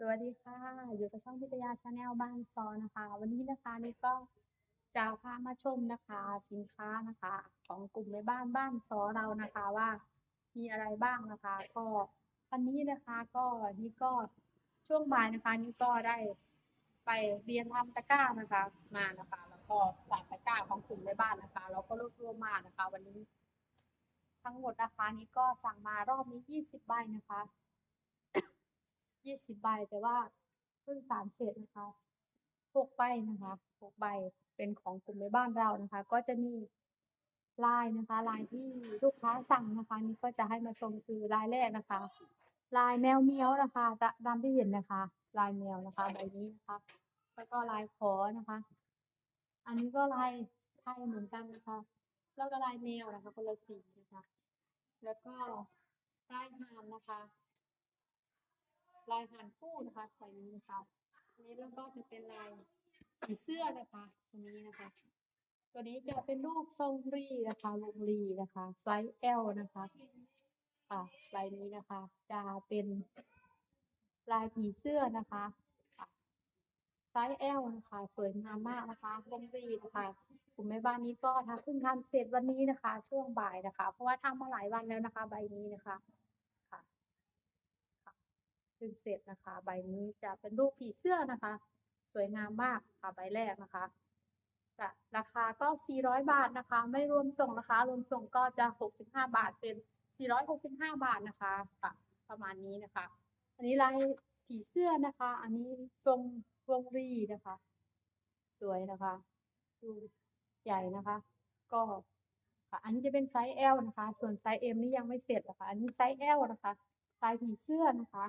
สวัสดีค่ะ อยู่กับช่องพิทยาชาแนลบ้านซอนะคะ วันนี้นะคะนี่ก็จะพามาชมนะคะ สินค้านะคะ ของกลุ่มในบ้านบ้านซอเรานะคะว่ามีอะไรบ้างนะคะ ก็วันนี้นะคะก็นี่ก็ช่วงบ่ายนะคะนี่ก็ได้ไปเรียนทำตะกร้านะคะ มานะคะ แล้วก็ใส่ตะกร้าของกลุ่มในบ้านนะคะแล้วก็รวบรวมมานะคะ วันนี้ ทั้งหมดนะคะนี่ก็สั่งมารอบนี้ยี่สิบใบนะคะ ยี่สิบใบแต่ว่าเพิ่งสารเสร็จนะคะหกใบนะคะหกใบเป็นของกลุ่มในบ้านเรานะคะ ก็จะมีลายนะคะลายที่ลูกค้าสั่งนะคะ นี่ก็จะให้มาชมคือลายแรกนะคะ ลายแมวเมียวนะคะตะตามที่เห็นนะคะ ลายแมวนะคะใบนี้นะคะแล้วก็ลายขอนะคะ อันนี้ก็ลายไทยเหมือนกันนะคะ แล้วก็ลายแมวนะคะคนละสีนะคะ แล้วก็ลายหานนะคะ ลายหานคู่นะคะใส่นี้นะคะอันนี้แล้วก็จะเป็นลายผีเสื้อนะคะตัวนี้นะคะ ตัวนี้จะเป็นรูปทรงรีนะคะวงรีนะคะไซส์ L นะคะค่ะลายนี้นะคะ จะเป็นลายผีเสื้อนะคะไซส์ L นะคะ สวยงามมากนะคะวงรีนะคะกลุ่มแม่บ้านนี้ก็ทำเพิ่งทำเสร็จวันนี้นะคะ ช่วงบ่ายนะคะ เพราะว่าทำมาหลายวันแล้วนะคะ ใบนี้นะคะ ขึ้นเสร็จนะคะ ใบนี้จะเป็นรูปผีเสื้อนะคะ สวยงามมากค่ะใบแรกนะคะจะราคาก็ 400 บาทนะคะ ไม่รวมส่งนะคะ รวมส่งก็จะ 65 บาทเป็น 465 บาทนะคะค่ะประมาณนี้นะคะ อันนี้ลายผีเสื้อนะคะ อันนี้ทรงวงรีนะคะ สวยนะคะดูใหญ่นะคะ ก็ค่ะอันนี้จะเป็นไซส์ L นะคะ ส่วนไซส์ M นี่ยังไม่เสร็จนะคะ อันนี้ไซส์ L นะคะลายผีเสื้อนะคะ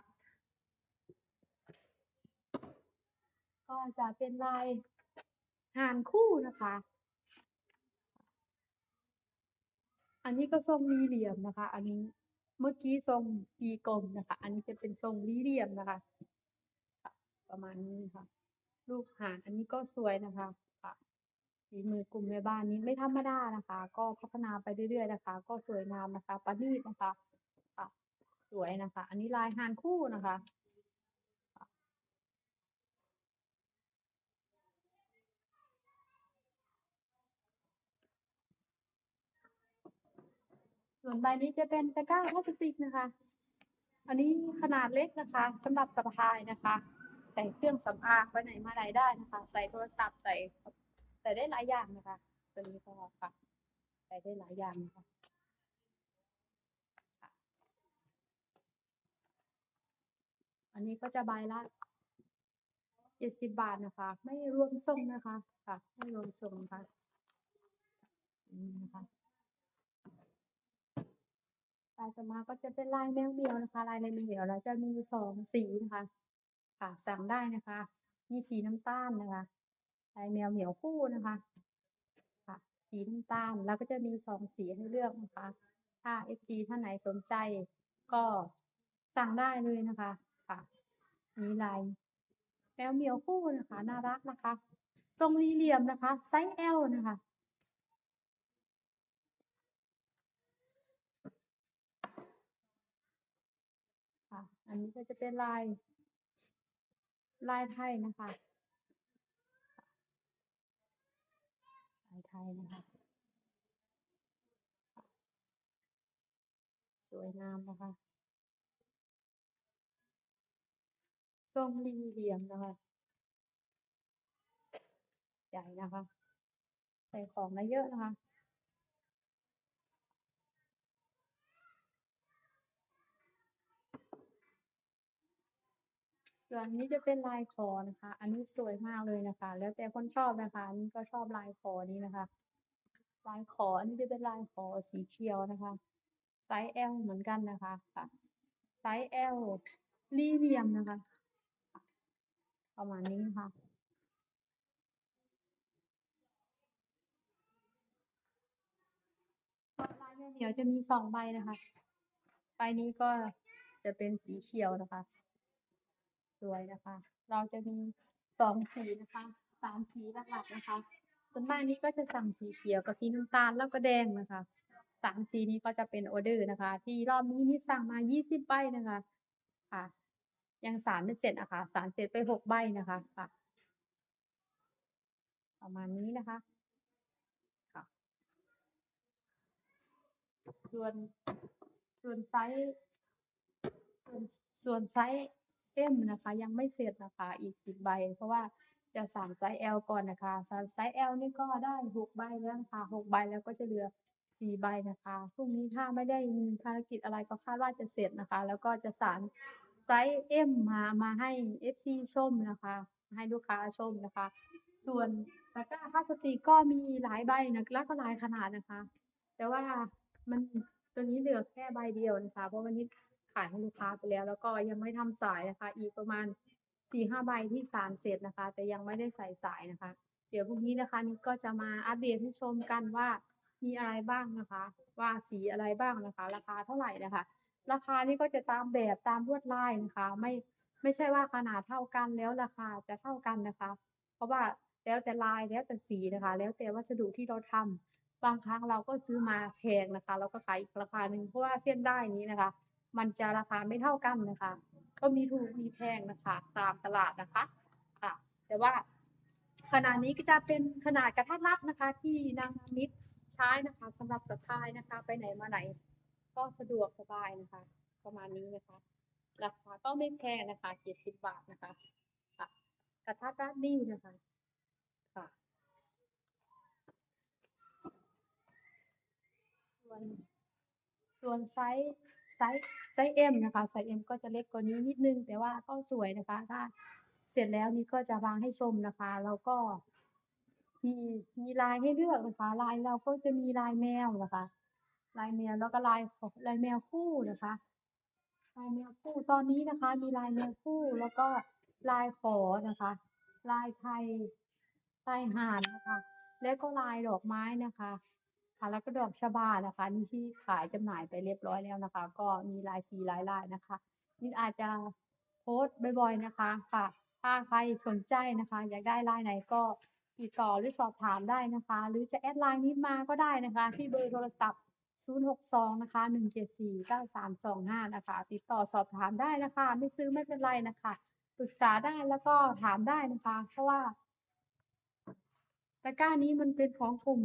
ก็จะเป็นลายหานคู่นะคะ อันนี้ก็ทรงสี่เหลี่ยมนะคะ อันนี้เมื่อกี้ทรงปีกลมนะคะ อันนี้จะเป็นทรงสี่เหลี่ยมนะคะค่ะประมาณนี้ค่ะ ลูกหานอันนี้ก็สวยนะคะค่ะฝีมือกลุ่มแม่บ้านนี้ไม่ธรรมดานะคะ ก็พัฒนาไปเรื่อยๆนะคะ ก็สวยงามนะคะประณีตนะคะ ค่ะ สวยนะคะ อันนี้ลายหานคู่นะคะ ส่วนใบนี้จะเป็นตะกร้าพลาสติกนะคะ อันนี้ขนาดเล็กนะคะสำหรับสะพายนะคะ ใส่เครื่องสำอางไปไหนมาไหนได้นะคะ ใส่โทรศัพท์ใส่ใส่ได้หลายอย่างนะคะ ตัวนี้ก็ค่ะใส่ได้หลายอย่างนะคะ่ะอันนี้ก็จะใบละเจ็ดสิบบาทนะคะ ไม่รวมส่งนะคะ ค่ะ ไม่รวมส่งนะคะนี่นะคะ ลายต่อมาก็จะเป็นลายแมวเหมียวนะคะ ลายแมวเหมียวเราจะมีสองสีนะคะ ค่ะสั่งได้นะคะ มีสีน้ำตาลนะคะ ลายแมวเหมียวคู่นะคะ ค่ะ สีน้ำตาลแล้วก็จะมีสองสีให้เลือกนะคะ ถ้า FC ท่านไหนสนใจก็สั่งได้เลยนะคะ ค่ะมีลายแมวเหมียวคู่นะคะ น่ารักนะคะ ทรงสี่เหลี่ยมนะคะ ไซส์ L นะคะ ค่ะ อันนี้ก็จะเป็นลาย ลายไทยนะคะลายไทยนะคะสวยงามนะคะทรงสี่เหลี่ยมนะคะใหญ่นะคะ ใส่ของได้เยอะนะคะ ส่วนนี้จะเป็นลายคอนะคะ อันนี้สวยมากเลยนะคะ แล้วแต่คนชอบนะคะอันนี้ก็ชอบลายคอนี้นะคะ ลายขออันนี้จะเป็นลายขอสีเขียวนะคะ ไซส์ L เหมือนกันนะคะค่ะ ไซส์ L รีเวียมนะคะ ประมาณนี้นะคะลายแมวเหมียวจะมีสองใบนะคะ ใบนี้ก็จะเป็นสีเขียวนะคะ สวยนะคะ เราจะมีสองสีนะคะสามสีหลักๆนะคะ ส่วนมากนี้ก็จะสั่งสีเขียวกับสีน้ำตาลแล้วก็แดงนะคะสามสีนี้ก็จะเป็นออเดอร์นะคะ ที่รอบนี้นี่สั่งมายี่สิบใบนะคะค่ะ ยังสารไม่เสร็จอะค่ะสารเสร็จไปหกใบนะคะค่ะ ประมาณนี้นะคะค่ะส่วนส่วนไซส์ส่วนส่วนไซส์ เอ็มนะคะ ยังไม่เสร็จนะคะ อีกสิบใบ เพราะว่าจะสั่งไซส์ L ก่อนนะคะสไซส์ L นี่ก็ได้หกใบแล้วนะคะหกใบแล้วก็จะเหลือสี่ใบนะคะพรุ่งนี้ถ้าไม่ได้มีภารกิจอะไรก็คาดว่าจะเสร็จนะคะ แล้วก็จะสารไซส์ M มามาให้ FC ชมนะคะ ให้ลูกค้าชมนะคะ ส่วนตะกร้าพลาสติกก็มีหลายใบนะแล้วก็หลายขนาดนะคะ แต่ว่ามันตัวนี้เหลือแค่ใบเดียวนะคะ เพราะวันนี้ายให้ลูกค้าไปแล้ว แล้วก็ยังไม่ทำสายนะคะ อีกประมาณสี่ห้าใบที่สารเสร็จนะคะ แต่ยังไม่ได้ใส่สายนะคะ เดี๋ยวพรุ่งนี้นะคะนี่ก็จะมาอัปเดตให้ชมกันว่ามีอะไรบ้างนะคะ ว่าสีอะไรบ้างนะคะ ราคาเท่าไหร่นะคะ ราคานี่ก็จะตามแบบตามลวดลายนะคะ ไม่ไม่ใช่ว่าขนาดเท่ากันแล้วราคาจะเท่ากันนะคะ เพราะว่าแล้วแต่ลายแล้วแต่สีนะคะ แล้วแต่วัสดุที่เราทำบางครั้งเราก็ซื้อมาแพงนะคะ เราก็ขายอีกราคาหนึ่งเพราะว่าเส้นได้ายนี้นะคะ มันจะราคาไม่เท่ากันนะคะ ก็มีถูกมีแพงนะคะ ตามตลาดนะคะค่ะแต่ว่าขนาดนี้ก็จะเป็นขนาดกระทัดรัดนะคะ ที่นางมิตรใช้นะคะสำหรับสะพายนะคะ ไปไหนมาไหน ก็สะดวกสบายนะคะ ประมาณนี้นะคะราคาก็ไม่แพงนะคะเจ็ดสิบบาทนะคะค่ะกระทัดรัดดีนะคะค่ะส่วนส่วนไซส์ ไซส์ไซส์ M นะคะไซส์ M ก็จะเล็กกว่านี้นิดนึง แต่ว่าก็สวยนะคะถ้าเสร็จแล้วนี่ก็จะวางให้ชมนะคะแล้วก็มีมีลายให้เลือกนะคะลายเราก็จะมีลายแมวนะคะ ลายแมวแล้วก็ลายลายแมวคู่นะคะ ลายแมวคู่ตอนนี้นะคะ มีลายแมวคู่แล้วก็ลายขอนะคะ ลายไทยลายห่านนะคะ แล้วก็ลายดอกไม้นะคะ ค่ะแล้วก็ดอกชบานะคะนี่ที่ขายจำหน่ายไปเรียบร้อยแล้วนะคะ ก็มีลายสีหลายลายนะคะนี่อาจจะโพสต์บ่อยๆนะคะค่ะ ถ้าใครสนใจนะคะ อยากได้ลายไหนก็ติดต่อหรือสอบถามได้นะคะ หรือจะแอดไลน์นี้มาก็ได้นะคะ ที่เบอร์โทรศัพท์ 062 นะคะ 174 9325 นะคะ ติดต่อสอบถามได้นะคะ ไม่ซื้อไม่เป็นไรนะคะปรึกษาได้แล้วก็ถามได้นะคะ เพราะว่าตะกร้านี้มันเป็นของกลุ่ม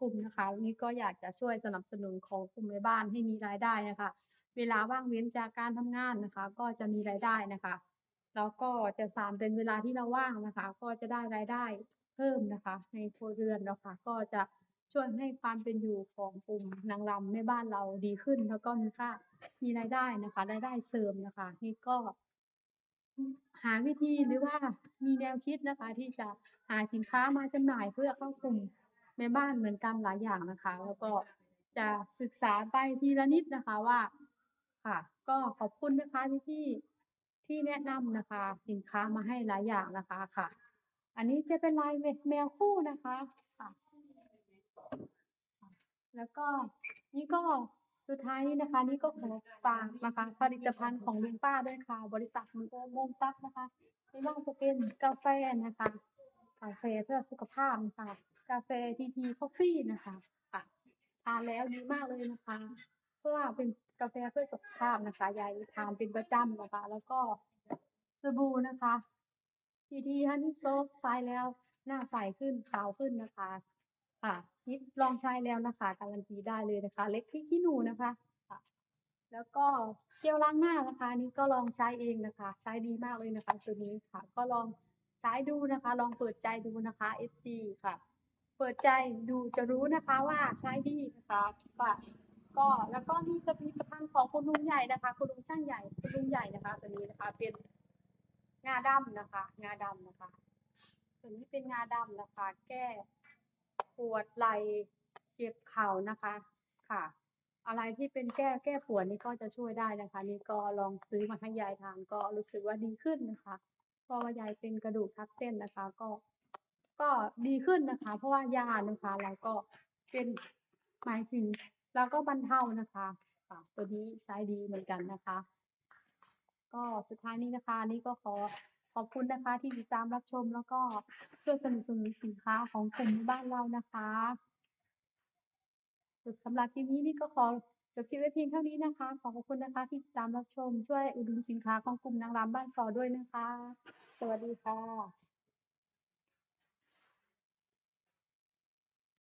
กลุ่มนะคะวันนี้ก็อยากจะช่วยสนับสนุนของกลุ่มในบ้านให้มีรายได้นะคะ เวลาว่างเว้นจากการทำงานนะคะ ก็จะมีรายได้นะคะแล้วก็จะสานเป็นเวลาที่เราว่างนะคะ ก็จะได้รายได้เพิ่มนะคะ ในครัวเรือนนะคะ ก็จะช่วยให้ความเป็นอยู่ของกลุ่มนางรำในบ้านเราดีขึ้น แล้วก็มีค่ามีรายได้นะคะรายได้เสริมนะคะ นี่ก็ หาวิธีหรือว่ามีแนวคิดนะคะ ที่จะหาสินค้ามาจำหน่ายเพื่อเข้ากลุ่ม แม่บ้านเหมือนกันหลายอย่างนะคะ แล้วก็จะศึกษาไปทีละนิดนะคะว่า ค่ะ ก็ขอบคุณนะคะที่ที่ที่แนะนำนะคะ สินค้ามาให้หลายอย่างนะคะค่ะ อันนี้จะเป็นลายแมวคู่นะคะค่ะ แล้วก็นี่ก็สุดท้ายนี้นะคะ นี่ก็ขอฝากนะคะ ผลิตภัณฑ์ของลุงป้าด้วยค่ะ บริษัทมุโอมงซักนะคะไม่ว่าจะเป็นกาแฟนะคะ กาแฟเพื่อสุขภาพนะคะ กาแฟทีทีคอฟฟี่นะคะค่ะทานแล้วดีมากเลยนะคะ เพราะว่าเป็นกาแฟเพื่อสุขภาพนะคะยายทานเป็นประจำนะคะ แล้วก็สบู่นะคะทีทีฮันนี่โซฟใช้แล้วหน้าใสขึ้นขาวขึ้นนะคะค่ะนี่ลองใช้แล้วนะคะ การันตีได้เลยนะคะ เล็กที่ขี้หนูนะคะแล้วก็เจลล้างหน้านะคะนนี่ก็ลองใช้เองนะคะ ใช้ดีมากเลยนะคะ ตัวนี้ค่ะ ก็ลอง ใช้ดูนะคะ ลองเปิดใจดูนะคะ FC ค่ะ เปิดใจดูจะรู้นะคะว่าใช้ดีนะคะค่ะก็แล้วก็มีผลิตภัณฑ์ของคุณลุงใหญ่นะคะ คุณลุงช่างใหญ่คุณลุงใหญ่นะคะตัวนี้นะคะ เป็นงาดำนะคะ งาดำนะคะตัวนี้เป็นงาดำนะคะ แก้ปวดไหล่เจ็บเข่านะคะค่ะ อะไรที่เป็นแก้แก้ปวดนี่ก็จะช่วยได้นะคะ นี่ก็ลองซื้อมาให้ยายทานก็รู้สึกว่าดีขึ้นนะคะ พราะว่ายายเป็นกระดูกทับเส้นนะคะ ก็ก็ดีขึ้นนะคะ เพราะว่ายานะคะเราก็เป็นหมายถึงเราก็บรรเทานะคะตัวนี้ใช้ดีเหมือนกันนะคะ ก็สุดท้ายนี้นะคะ นี่ก็ขอขอบคุณนะคะที่ติดตามรับชมแล้วก็ช่วยสนับสนุนสินค้าของกลุ่มบ้านเรานะคะสำหรับคลิปนี้นี่ก็ขอ บคลิปไว้เพียงเท่านี้นะคะขอขอบคุณนะคะที่ติดตามรับชม ช่วยอุดหนุนสินค้าของกลุ่มนางรำบ้านซอด้วยนะคะ สวัสดีค่ะ